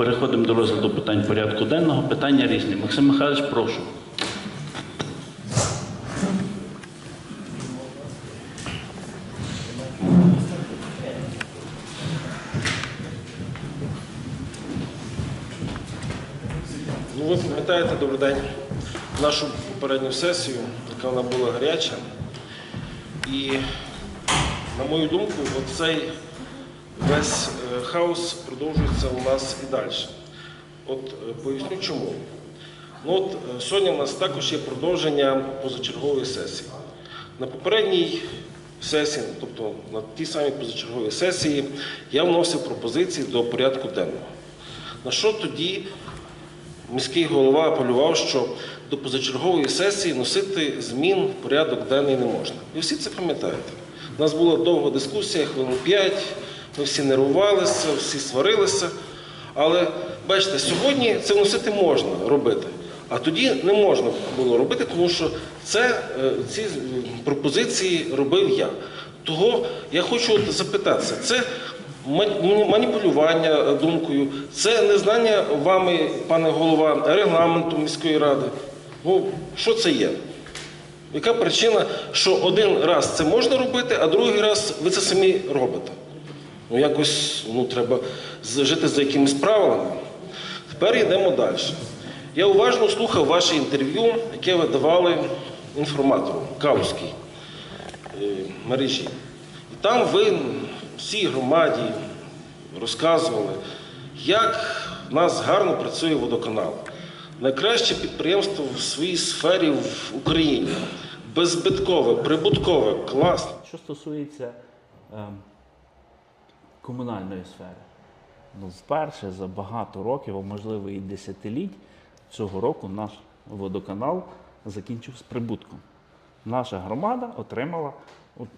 Переходимо до розгляду питань порядку денного. Питання різні. Максим Михайлович, прошу. Ну, ви пам'ятаєте, добрий день, нашу попередню сесію, яка вона була гаряча. І, на мою думку, оцей весь е, хаос продовжується у нас і далі. От е, поясню чому. Ну, от, е, сьогодні у нас також є продовження позачергової сесії. На попередній сесії, тобто на тій самій позачерговій сесії, я вносив пропозиції до порядку денного. На що тоді міський голова апелював, що до позачергової сесії носити змін в порядок денний не можна. І всі це пам'ятаєте. У нас була довга дискусія, хвилин 5, ми всі нервувалися, всі сварилися. Але бачите, сьогодні це вносити можна робити. А тоді не можна було робити, тому що це, е, ці е, пропозиції робив я. Того я хочу запитатися, це маніпулювання думкою, це незнання вами, пане голова, регламенту міської ради. Ну, що це є? Яка причина, що один раз це можна робити, а другий раз ви це самі робите? Ну, якось ну, треба жити за якимись правилами. Тепер йдемо далі. Я уважно слухав ваше інтерв'ю, яке ви давали інформатору Калузькій е, мережі. І там ви всій громаді розказували, як в нас гарно працює водоканал. Найкраще підприємство в своїй сфері в Україні. Беззбиткове, прибуткове, класне. Що стосується ем, комунальної сфери, ну, вперше за багато років, а можливо і десятиліть, цього року наш водоканал закінчив з прибутком. Наша громада отримала, от,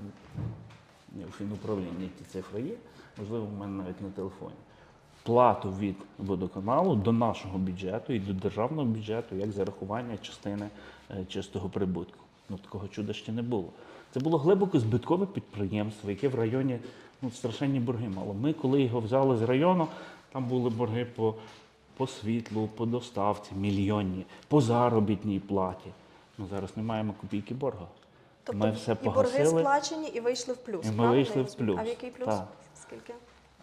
в фінуправлінні ті цифри є, можливо, в мене навіть на телефоні. Плату від водоканалу до нашого бюджету і до державного бюджету як зарахування частини е, чистого прибутку. Ну такого чуда ще не було. Це було глибоко збиткове підприємство, яке в районі ну, страшенні борги мало. Ми, коли його взяли з району, там були борги по, по світлу, по доставці, мільйонні, по заробітній платі. Ну зараз не маємо копійки боргу. Тобто ми все і борги сплачені, і вийшли в плюс. І ми правильно вийшли в плюс. А в який плюс? Так. Скільки?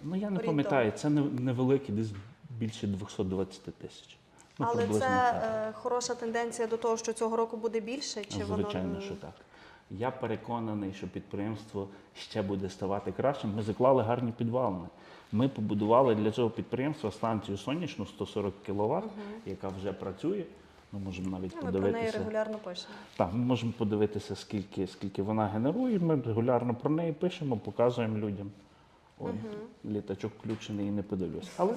Ну я не пам'ятаю, це не- невеликий, десь більше 220 тисяч. Ну, Але це так. е, хороша тенденція до того, що цього року буде більше, чи воно Звичайно, м, що так. Я переконаний, що підприємство ще буде ставати кращим. Ми заклали гарні підвалини. Ми побудували для цього підприємства станцію сонячну 140 кВт, яка вже працює. Ми можемо навіть ну, ми про неї регулярно пишемо. Так, ми можемо подивитися, скільки, скільки вона генерує. Ми регулярно про неї пишемо, показуємо людям. Ой, літачок включений і не подивлюсь. Але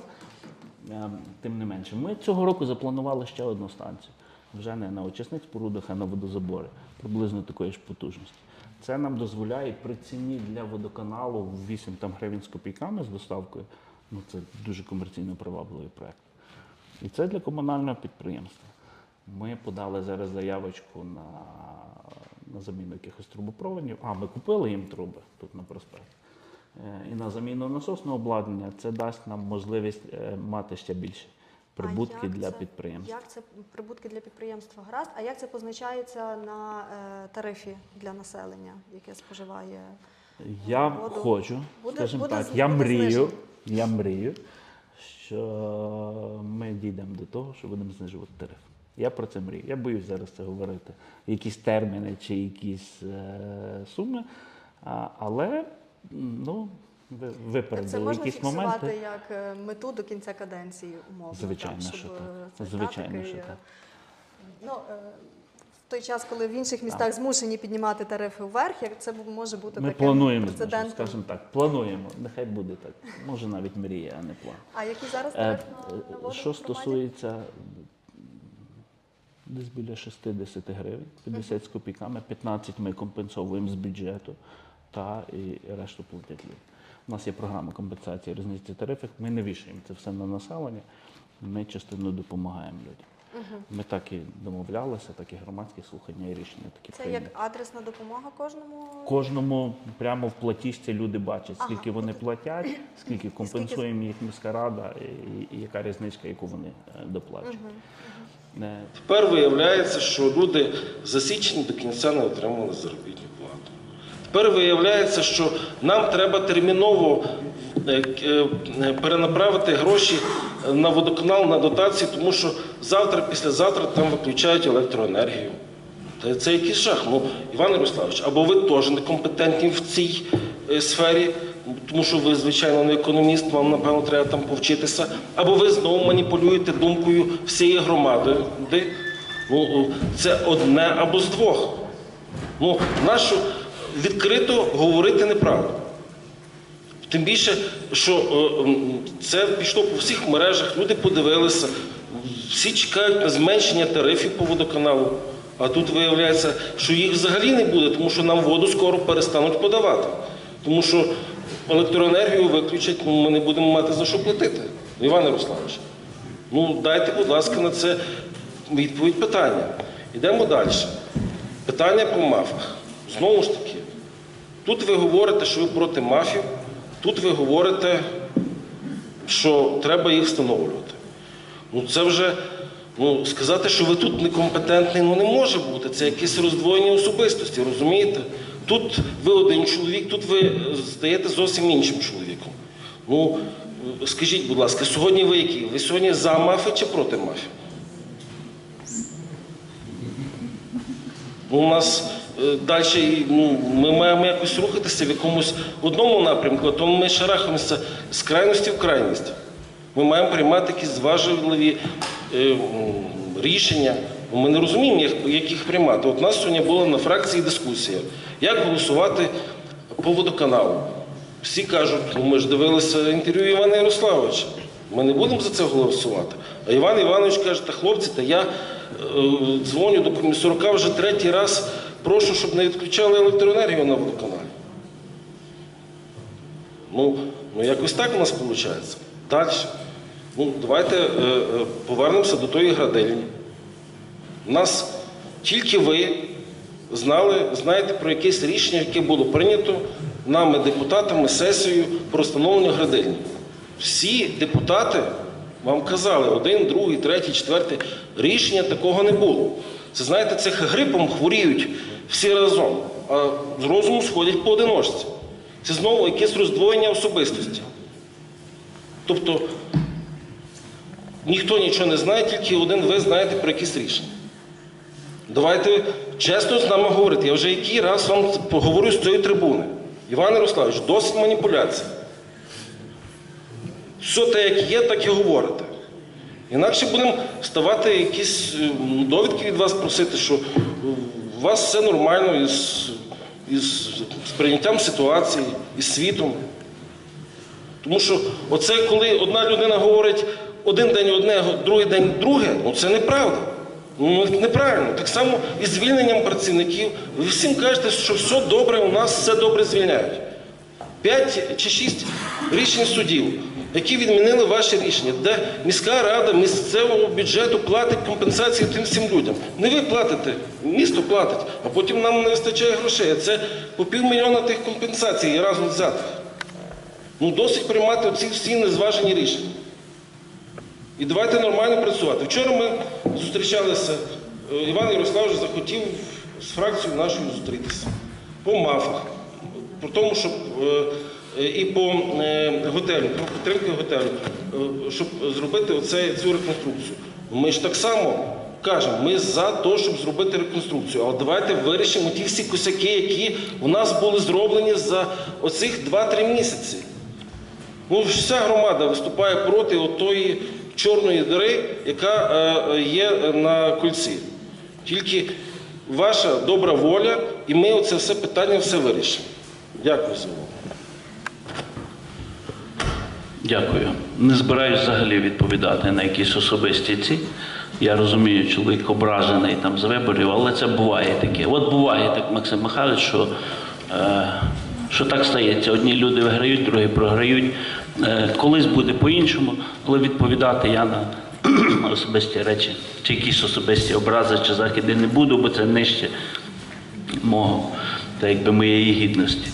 е, тим не менше, ми цього року запланували ще одну станцію. Вже не на очисних спорудах, а на водозаборі, приблизно такої ж потужності. Це нам дозволяє при ціні для водоканалу 8 там, гривень з копійками з доставкою. Ну, це дуже комерційно привабливий проект. І це для комунального підприємства. Ми подали зараз заявочку на, на заміну якихось трубопроводів. А, ми купили їм труби тут на проспекті. Е, І на заміну насосного обладнання це дасть нам можливість е, мати ще більше прибутки для це- підприємства. Як це прибутки для підприємства гаразд? А як це позначається на е, тарифі для населення, яке споживає? Я воду. хочу, Буде- скажімо буде так, з- я буде мрію, зниження. я мрію, що ми дійдемо до того, що будемо знижувати тариф. Я про це мрію. Я боюсь зараз це говорити. Якісь терміни чи якісь е, суми. А, але ну, ви Так це можна якісь фіксувати моменти. як е, мету до кінця каденції, умовно. Звичайно, так, що так. це Звичайно, що так. Ну, е, в той час, коли в інших містах змушені піднімати тарифи вверх, як це може бути Ми таким плануємо, прецедентом. скажімо так, плануємо. Нехай буде так. Може навіть мрія, а не план. А які зараз Е, тарифи на, на Що стосується десь біля 60 гривень, 50 з копійками, 15 ми компенсовуємо з бюджету та і решту платять люди. У нас є програма компенсації різниці тарифів. Ми не вішаємо це все на населення. Ми частину допомагаємо людям. Ми так і домовлялися, так і громадські слухання і рішення такі Це прийняли. як адресна допомога кожному? Кожному прямо в платіжці люди бачать, Ага, скільки вони платять, скільки компенсує їх міська рада, і, і яка різниця, яку вони е, доплачують. Е, Тепер виявляється, що люди за січень до кінця не отримали заробітну плату. Тепер виявляється, що нам треба терміново е, к- е, перенаправити гроші на водоканал на дотації, тому що завтра, післязавтра там виключають електроенергію. Це якийсь жах. Ну, Іван Ярославович, або ви теж некомпетентні в цій е, сфері, тому що ви, звичайно, не економіст, вам, напевно, треба там повчитися, або ви знову маніпулюєте думкою всієї громади. Ну, це одне або з двох. Ну, нащо відкрито говорити неправду? Тим більше, що е, це пішло по всіх мережах, люди подивилися, всі чекають на зменшення тарифів по водоканалу. А тут виявляється, що їх взагалі не буде, тому що нам воду скоро перестануть подавати. Тому що електроенергію виключать, ми не будемо мати за що платити. Іван Ярославович, ну дайте, будь ласка, на це відповідь питання. Йдемо далі. Питання по мафах. Знову ж таки, Тут ви говорите, що ви проти мафів, тут ви говорите, що треба їх встановлювати. Ну це вже ну, сказати, що ви тут некомпетентний, ну не може бути. Це якесь роздвоєння особистості, розумієте? Тут ви один чоловік, тут ви е, стаєте зовсім іншим чоловіком. Ну, е, скажіть, будь ласка, сьогодні ви які? Ви сьогодні за мафи чи проти мафів? Ну, у нас е, далі ну, ми маємо якось рухатися в якомусь одному напрямку, а то ми шарахаємося з крайності в крайність. Ми маємо приймати якісь зважливі е, рішення. Ми не розуміємо, як, як їх приймати. От у нас сьогодні була на фракції дискусія, як голосувати по водоканалу. Всі кажуть, ну ми ж дивилися інтерв'ю Івана Ярославовича. Ми не будемо за це голосувати. А Іван Іванович каже, та хлопці, та я е, дзвоню до комісорка вже третій раз, прошу, щоб не відключали електроенергію на водоканалі. Ну, ну якось так у нас виходить. Далі. Ну, давайте е, е, повернемося до тої градельні. У нас тільки ви знали, знаєте про якесь рішення, яке було прийнято нами, депутатами, сесією про встановлення градельні. Всі депутати вам казали, один, другий, третій, четвертий, рішення такого не було. Це знаєте, цих грипом хворіють всі разом, а з розуму сходять поодиночці. Це знову якесь роздвоєння особистості. Тобто ніхто нічого не знає, тільки один ви знаєте про якісь рішення. Давайте чесно з нами говорити. Я вже який раз вам поговорю з цієї трибуни. Іван Ярославович, досить маніпуляцій. Все те, як є, так і говорите. Інакше будемо ставати якісь е, довідки від вас просити, що е, у вас все нормально із, із сприйняттям ситуації, із світом. Тому що оце коли одна людина говорить один день одне, другий день друге, ну це неправда. Ну, неправильно. Так само і звільненням працівників. Ви всім кажете, що все добре, у нас все добре звільняють. П'ять чи шість рішень судів, які відмінили ваші рішення, де міська рада місцевого бюджету платить компенсації тим всім людям. Не ви платите, місто платить, а потім нам не вистачає грошей. Це по півмільйона тих компенсацій разом взятих. Ну, досить приймати оці всі незважені рішення. І давайте нормально працювати. Вчора ми зустрічалися, е, Іван Ярославович захотів з фракцією нашою зустрітися по мафах, про тому, щоб е, і по е, готелю, про підтримки готелю, е, щоб зробити оце, цю реконструкцію. Ми ж так само кажемо, ми за те, щоб зробити реконструкцію. Але давайте вирішимо ті всі косяки, які у нас були зроблені за оцих 2-3 місяці. Ну, вся громада виступає проти отої чорної дири, яка е, є на кольці. Тільки ваша добра воля, і ми оце все питання все вирішимо. Дякую за увагу. Дякую. Не збираюсь взагалі відповідати на якісь особисті ці. Я розумію, чоловік ображений там з виборів, але це буває таке. От буває так, Максим Михайлович, що, е, що так стається. Одні люди виграють, другі програють. Е, колись буде по-іншому, але відповідати я на особисті речі, чи якісь особисті образи, чи закиди не буду, бо це нижче мого, та якби моєї гідності.